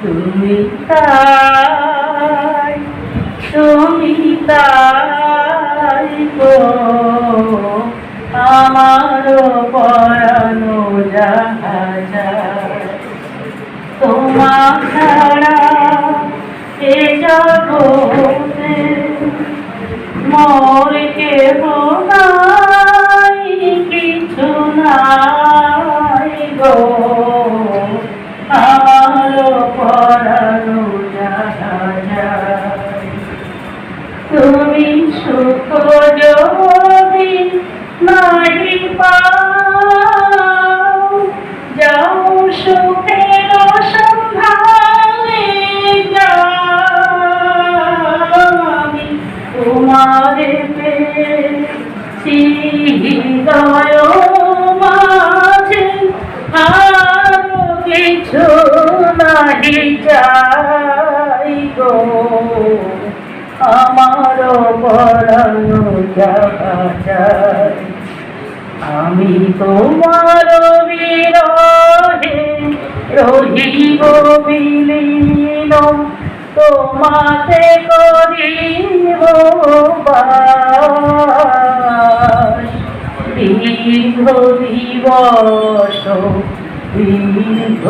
তুমি তাই তুমি তাই গো। আমার পরানো যাহা তোমার ছাড়া এ জগতে তুমি সুখ যদি নাহি পাও। যাও সুখের সন্ধানে যাও। আমি তোমারে পেয়েছি হৃদয় মাঝে। আর কিছু নাহি চাই গো। আমার পড়ানো যায় আমি তোমার বিরহে রহিব বিলীন তোমাতে করিব। দীর্ঘ দিবস দীর্ঘ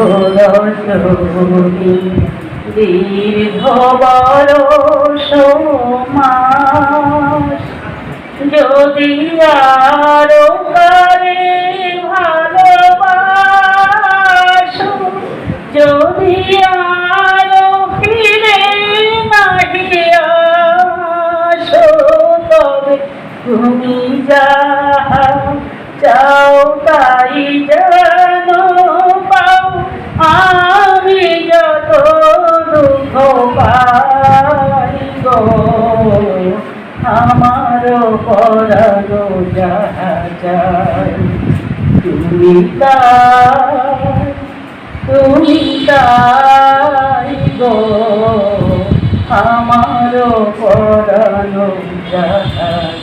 দীর্ঘ বরষ আরও কারে ভালোবাসো। যদি আরও ফিরে নাহি আসো, তবে তুমি যাহা চাও তাই যেন পাও। আমি যত দুঃখ পাই গো, আমার পরানো যাহা যায় তুমি তাই তুমি তাই গো আমার যা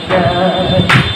যাহা